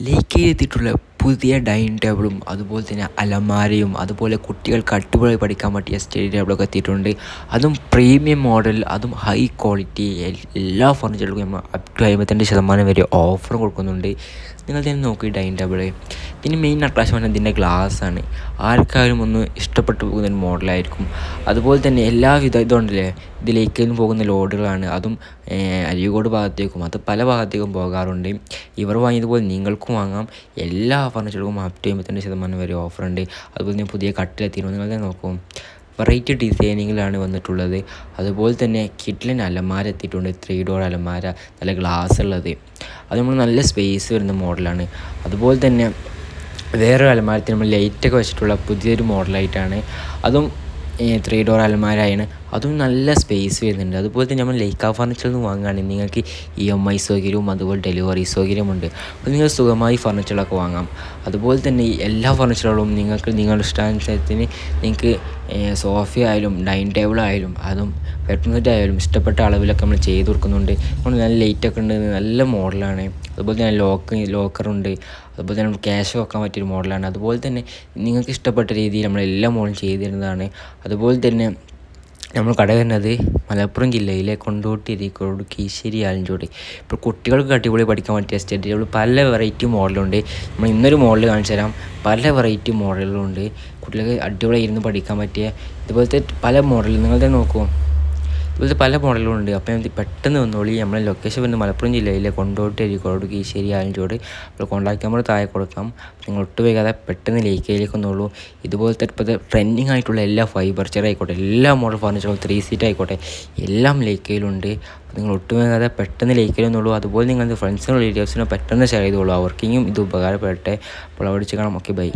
ലേക്കയിലെത്തിയിട്ടുള്ള പുതിയ ഡൈനിങ് ടേബിളും അതുപോലെ തന്നെ അലമാരയും അതുപോലെ കുട്ടികൾക്ക് അടിപൊളി പഠിക്കാൻ പറ്റിയ സ്റ്റഡി ടേബിളൊക്കെ എത്തിയിട്ടുണ്ട്. അതും പ്രീമിയം മോഡൽ അതും ഹൈ ക്വാളിറ്റി എല്ലാ ഫർണിച്ചറുകൾക്കും നമ്മൾ അപ് ടു അമ്പത്തിരണ്ട് ശതമാനം വരെ ഓഫർ കൊടുക്കുന്നുണ്ട്. നിങ്ങൾ തന്നെ നോക്കി ഡൈനിങ് ടേബിൾ പിന്നെ മെയിൻ അട്രാക്ഷൻ പറഞ്ഞാൽ ഇതിന്റെ ഗ്ലാസ് ആണ്. ആർക്കാരും ഒന്ന് ഇഷ്ടപ്പെട്ടു പോകുന്ന ഒരു മോഡലായിരിക്കും അതുപോലെ തന്നെ എല്ലാവിധ ഇതുണ്ടല്ലേ? ഇതിലേക്ക് പോകുന്ന ലോഡുകളാണ്. അതും അരീക്കോട് ഭാഗത്തേക്കും അത് പല ഭാഗത്തേക്കും പോകാറുണ്ട്. ഇവർ വാങ്ങിയതുപോലെ നിങ്ങൾക്കും വാങ്ങാം. എല്ലാ ഫർണിച്ചറുകൾക്കും അപ് ടു എൺപത്തിരണ്ട് ശതമാനം വരെ ഉണ്ട്. അതുപോലെ തന്നെ പുതിയ കട്ടിലെത്തിയിരുന്നു നിങ്ങൾ തന്നെ നോക്കും. വെറൈറ്റി ഡിസൈനിങ്ങിലാണ് വന്നിട്ടുള്ളത്. അതുപോലെ തന്നെ കിഡ്ലിന് അലമാര എത്തിയിട്ടുണ്ട്. ത്രീ ഡോർ അലമാര നല്ല ഗ്ലാസ് ഉള്ളത്. അത് നമ്മൾ നല്ല സ്പേസ് വരുന്ന മോഡലാണ് അതുപോലെ തന്നെ വേറൊരു അലമാരത്തിൽ നമ്മൾ ലൈറ്റൊക്കെ വെച്ചിട്ടുള്ള പുതിയൊരു മോഡലായിട്ടാണ് അതും ത്രീ ഡോർ അലമാരയാണ് അതും നല്ല സ്പേസ് വരുന്നുണ്ട്. അതുപോലെ തന്നെ നമ്മൾ ലൈക്ക ഫർണിച്ചറിൽ നിന്ന് വാങ്ങുകയാണെങ്കിൽ നിങ്ങൾക്ക് ഇ എം ഐ സൗകര്യവും അതുപോലെ ഡെലിവറി സൗകര്യമുണ്ട്. അപ്പോൾ നിങ്ങൾ സുഖമായി ഫർണിച്ചറുകളൊക്കെ വാങ്ങാം. അതുപോലെ തന്നെ ഈ എല്ലാ ഫർണിച്ചറുകളും നിങ്ങൾക്ക് നിങ്ങളുടെ ഇഷ്ടാനുസരത്തിന് നിങ്ങൾക്ക് സോഫ ആയാലും ഡൈനിങ് ടേബിൾ ആയാലും അതും ബെഡ്റൂം സെറ്റ് ആയാലും ഇഷ്ടപ്പെട്ട അളവിലൊക്കെ നമ്മൾ ചെയ്ത് കൊടുക്കുന്നുണ്ട്. നമ്മൾ നല്ല ലൈറ്റൊക്കെ ഉണ്ട് നല്ല മോഡലാണ് അതുപോലെ തന്നെ ലോക്ക് ലോക്കറുണ്ട് അതുപോലെ തന്നെ ക്യാഷ് വെക്കാൻ പറ്റിയൊരു മോഡലാണ്. അതുപോലെ തന്നെ നിങ്ങൾക്ക് ഇഷ്ടപ്പെട്ട രീതിയിൽ നമ്മൾ എല്ലാ മോഡലും ചെയ്തു തരുന്നതാണ് അതുപോലെ തന്നെ നമ്മൾ കട വരുന്നത് മലപ്പുറം ജില്ലയിലെ കൊണ്ടോട്ടി എരിക്കോട് കീശ്ശേരി ആലഞ്ചോട്. ഇപ്പോൾ കുട്ടികൾക്ക് അടിപൊളി പഠിക്കാൻ പറ്റിയ സ്റ്റഡി ടേബിൾ പല വെറൈറ്റി മോഡലുണ്ട്. നമ്മൾ ഇന്നൊരു മോഡൽ കാണിച്ചു തരാം. പല വെറൈറ്റി മോഡലുകളുണ്ട്. കുട്ടികൾക്ക് അടിപൊളി ഇരുന്ന് പഠിക്കാൻ പറ്റിയ. ഇതുപോലത്തെ പല മോഡൽ. നിങ്ങൾ തന്നെ നോക്കൂ. ഇതുപോലത്തെ പല മോഡലുകളുണ്ട് ഞാൻ പെട്ടെന്ന് വന്നോളി നമ്മളെ ലൊക്കേഷൻ വരുന്നത് മലപ്പുറം ജില്ലയിലെ കൊണ്ടോട്ടി അരിക്കോട് കീശ്ശേരി ആലഞ്ചോട് അപ്പോൾ കോൺടാക്ട് നമ്പർ താഴെ കൊടുക്കാം. നിങ്ങൾ ഒട്ടും വേഗാതെ പെട്ടെന്ന് ലേക്കയിലേക്ക് വന്നോളൂ ഇതുപോലത്തെ ഇപ്പോഴത്തെ ട്രെൻഡിങ് ആയിട്ടുള്ള എല്ലാ ഫൈബർ ചെയർ ആയിക്കോട്ടെ എല്ലാ മോഡൽ ഫർണിച്ചറും ത്രീ സീറ്റ് ആയിക്കോട്ടെ എല്ലാം ലേക്കയിലുണ്ട് നിങ്ങൾ ഒട്ടും വേഗാതെ പെട്ടെന്ന് ലേക്കയിൽ വന്നോളൂ അതുപോലെ നിങ്ങളുടെ ഫ്രണ്ട്സിനോ റിലേറ്റീവ്സിനോ പെട്ടെന്ന് ഷെയർ ചെയ്തോളൂ അവർക്കെങ്കിലും ഇത് ഉപകാരപ്പെടട്ടെ. അപ്പോൾ അവിടെ കാണാം. Okay bye